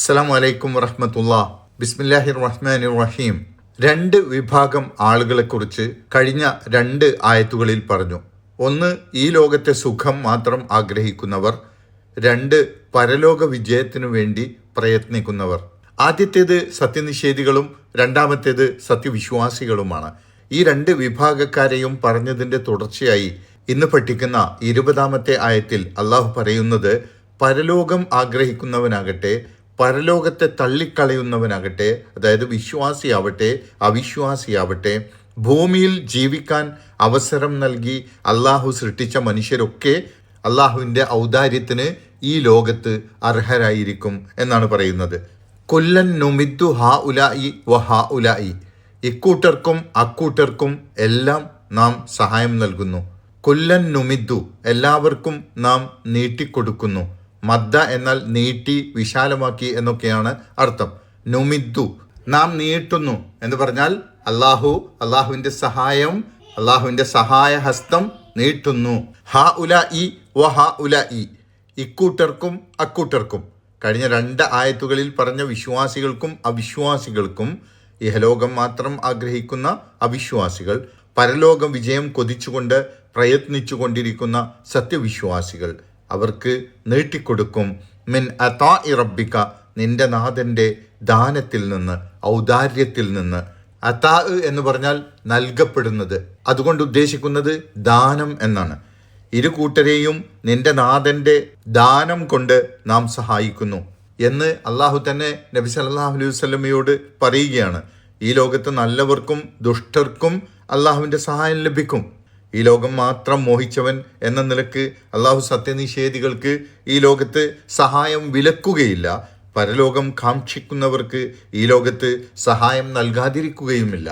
അസ്സാം വലൈക്കും വറഹമത്തുള്ള. ബിസ്മില്ലാഹിർ റഹ്മാൻ റഹീം രണ്ട് വിഭാഗം ആളുകളെക്കുറിച്ച് കഴിഞ്ഞ രണ്ട് ആയത്തുകളിൽ പറഞ്ഞു. ഒന്ന് ഈ ലോകത്തെ സുഖം മാത്രം ആഗ്രഹിക്കുന്നവർ. രണ്ട് പരലോക വിജയത്തിനു വേണ്ടി പ്രയത്നിക്കുന്നവർ. ആദ്യത്തേത് സത്യനിഷേധികളും രണ്ടാമത്തേത് സത്യവിശ്വാസികളുമാണ്. ഈ രണ്ട് വിഭാഗക്കാരെയും പറഞ്ഞതിന്റെ തുടർച്ചയായി ഇന്ന് പഠിക്കുന്ന ഇരുപതാമത്തെ ആയത്തിൽ അള്ളാഹു പറയുന്നത് പരലോകം ആഗ്രഹിക്കുന്നവനാകട്ടെ പരലോകത്തെ തള്ളിക്കളയുന്നവനാകട്ടെ അതായത് വിശ്വാസിയാവട്ടെ അവിശ്വാസിയാവട്ടെ ഭൂമിയിൽ ജീവിക്കാൻ അവസരം നൽകി അള്ളാഹു സൃഷ്ടിച്ച മനുഷ്യരൊക്കെ അള്ളാഹുവിന്റെ ഔദാര്യത്തിന് ഈ ലോകത്ത് അർഹരായിരിക്കും എന്നാണ് പറയുന്നത്. കൊല്ലൻ നുമിദ്ദു ഹാ ഉലായി വ ഹാ ഉലായി ഇക്കൂട്ടർക്കും അക്കൂട്ടർക്കും എല്ലാം നാം സഹായം നൽകുന്നു. കൊല്ലൻ നുമിദ്ദു എല്ലാവർക്കും നാം നീട്ടിക്കൊടുക്കുന്നു. മദ്ദ എന്നാൽ നീട്ടി വിശാലമാക്കി എന്നൊക്കെയാണ് അർത്ഥം. നുമിദ്ദു. നാം നീട്ടുന്നു എന്ന് പറഞ്ഞാൽ അള്ളാഹു അള്ളാഹുവിന്റെ സഹായം അള്ളാഹുവിന്റെ സഹായ ഹസ്തം നീട്ടുന്നു. ഹ ഉല ഇ വ ഹ ഉല ഇ ഇക്കൂട്ടർക്കും അക്കൂട്ടർക്കും. കഴിഞ്ഞ രണ്ട് ആയത്തുകളിൽ പറഞ്ഞ വിശ്വാസികൾക്കും അവിശ്വാസികൾക്കും ഇഹലോകം മാത്രം ആഗ്രഹിക്കുന്ന അവിശ്വാസികൾ പരലോകം വിജയം കൊതിച്ചുകൊണ്ട് പ്രയത്നിച്ചു കൊണ്ടിരിക്കുന്ന സത്യവിശ്വാസികൾ. അവർക്ക് നീട്ടിക്കൊടുക്കും. മിൻ അതാ ഇറബിക്ക നിന്റെ നാഥന്റെ ദാനത്തിൽ നിന്ന് ഔദാര്യത്തിൽ നിന്ന്. അതാ എന്ന് പറഞ്ഞാൽ നൽകപ്പെടുന്നത്. അതുകൊണ്ട് ഉദ്ദേശിക്കുന്നത് ദാനം എന്നാണ്. ഇരു കൂട്ടരെയും നിന്റെ നാഥന്റെ ദാനം കൊണ്ട് നാം സഹായിക്കുന്നു എന്ന് അള്ളാഹു തന്നെ നബി സല്ലല്ലാഹു അലൈഹി വസ്ലമയോട് പറയുകയാണ്. ഈ ലോകത്ത് നല്ലവർക്കും ദുഷ്ടർക്കും അള്ളാഹുവിന്റെ സഹായം ലഭിക്കും. ഈ ലോകം മാത്രം മോഹിച്ചവൻ എന്ന നിലയ്ക്ക് അള്ളാഹു സത്യനിഷേധികൾക്ക് ഈ ലോകത്ത് സഹായം വിലക്കുകയില്ല. പരലോകം കാക്ഷിക്കുന്നവർക്ക് ഈ ലോകത്ത് സഹായം നൽകാതിരിക്കുകയുമില്ല.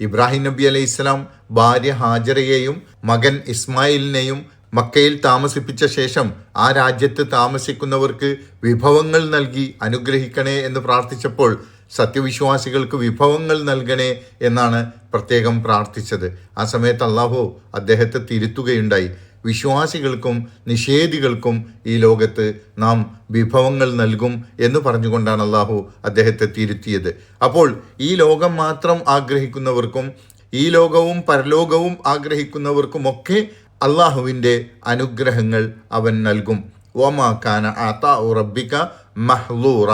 ഇബ്രാഹിം നബി അലൈഹി ഇസ്ലാം ഭാര്യ ഹാജറയെയും മകൻ ഇസ്മായിലിനെയും മക്കയിൽ താമസിപ്പിച്ച ശേഷം ആ രാജ്യത്ത് താമസിക്കുന്നവർക്ക് വിഭവങ്ങൾ നൽകി അനുഗ്രഹിക്കണേ എന്ന് പ്രാർത്ഥിച്ചപ്പോൾ സത്യവിശ്വാസികൾക്ക് വിഭവങ്ങൾ നൽകണേ എന്നാണ് പ്രത്യേകം പ്രാർത്ഥിച്ചത്. ആ സമയത്ത് അള്ളാഹു അദ്ദേഹത്തെ തിരുത്തുകയുണ്ടായി. വിശ്വാസികൾക്കും നിഷേധികൾക്കും ഈ ലോകത്ത് നാം വിഭവങ്ങൾ നൽകും എന്ന് പറഞ്ഞുകൊണ്ടാണ് അള്ളാഹു അദ്ദേഹത്തെ തിരുത്തിയത്. അപ്പോൾ ഈ ലോകം മാത്രം ആഗ്രഹിക്കുന്നവർക്കും ഈ ലോകവും പരലോകവും ആഗ്രഹിക്കുന്നവർക്കുമൊക്കെ അള്ളാഹുവിന്റെ അനുഗ്രഹങ്ങൾ അവൻ നൽകും. ഓമാക്കാന ആത്ത റബ്ബിക മഹ്ലൂറ.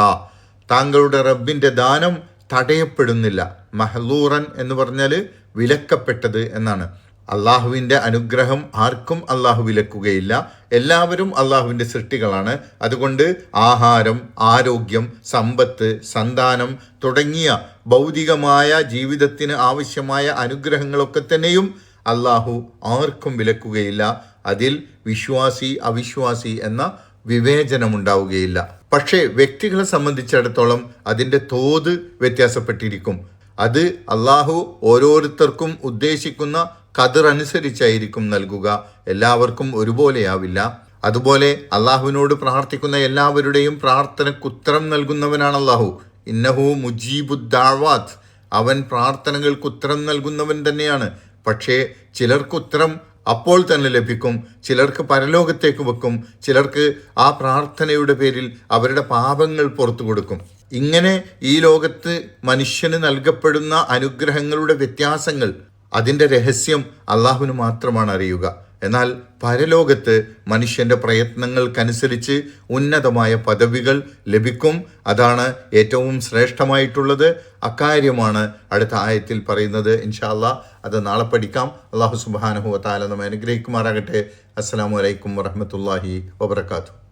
താങ്കളുടെ റബ്ബിന്റെ ദാനം തടയപ്പെടുന്നില്ല. മഹ്ലൂറൻ എന്ന് പറഞ്ഞാൽ വിലക്കപ്പെട്ടത് എന്നാണ്. അള്ളാഹുവിന്റെ അനുഗ്രഹം ആർക്കും അള്ളാഹു വിലക്കുകയില്ല. എല്ലാവരും അള്ളാഹുവിന്റെ സൃഷ്ടികളാണ്. അതുകൊണ്ട് ആഹാരം ആരോഗ്യം സമ്പത്ത് സന്താനം തുടങ്ങിയ ഭൗതികമായ ജീവിതത്തിന് ആവശ്യമായ അനുഗ്രഹങ്ങളൊക്കെ തന്നെയും അള്ളാഹു ആർക്കും വിലക്കുകയില്ല. അതിൽ വിശ്വാസി അവിശ്വാസി എന്ന വിവേചനമുണ്ടാവുകയില്ല. പക്ഷേ വ്യക്തികളെ സംബന്ധിച്ചിടത്തോളം അതിന്റെ തോത് വ്യത്യാസപ്പെട്ടിരിക്കും. അത് അള്ളാഹു ഓരോരുത്തർക്കും ഉദ്ദേശിക്കുന്ന കതിർ അനുസരിച്ചായിരിക്കും നൽകുക. എല്ലാവർക്കും ഒരുപോലെയാവില്ല. അതുപോലെ അള്ളാഹുവിനോട് പ്രാർത്ഥിക്കുന്ന എല്ലാവരുടെയും പ്രാർത്ഥനയ്ക്ക് ഉത്തരം നൽകുന്നവനാണ് അള്ളാഹു ഇന്നഹു മുജീബുദ്ദാവാത്ത് അവൻ പ്രാർത്ഥനകൾക്ക് ഉത്തരം നൽകുന്നവൻ തന്നെയാണ്. പക്ഷേ ചിലർക്ക് ഉത്തരം അപ്പോൾ തന്നെ ലഭിക്കും. ചിലർക്ക് പരലോകത്തേക്ക് വെക്കും. ചിലർക്ക് ആ പ്രാർത്ഥനയുടെ പേരിൽ അവരുടെ പാപങ്ങൾ പുറത്തു കൊടുക്കും. ഇങ്ങനെ ഈ ലോകത്ത് മനുഷ്യന് നൽകപ്പെടുന്ന അനുഗ്രഹങ്ങളുടെ വ്യത്യാസങ്ങൾ അതിന്റെ രഹസ്യം അള്ളാഹുവിന് മാത്രമാണ് അറിയുക. എന്നാൽ പരലോകത്ത് മനുഷ്യന്റെ പ്രയത്നങ്ങൾക്കനുസരിച്ച് ഉന്നതമായ പദവികൾ ലഭിക്കും. അതാണ് ഏറ്റവും ശ്രേഷ്ഠമായിട്ടുള്ളത്. അക്കാര്യമാണ് അടുത്ത ആയത്തിൽ പറയുന്നത്. ഇൻഷാല്ല അത് നാളെ പഠിക്കാം. അള്ളാഹു സുബാനഹു താല നമ്മെ അനുഗ്രഹിക്കുമാറാകട്ടെ. അസ്സാം വലൈക്കും വറഹമത്തല്ലാഹി വബർക്കാത്തു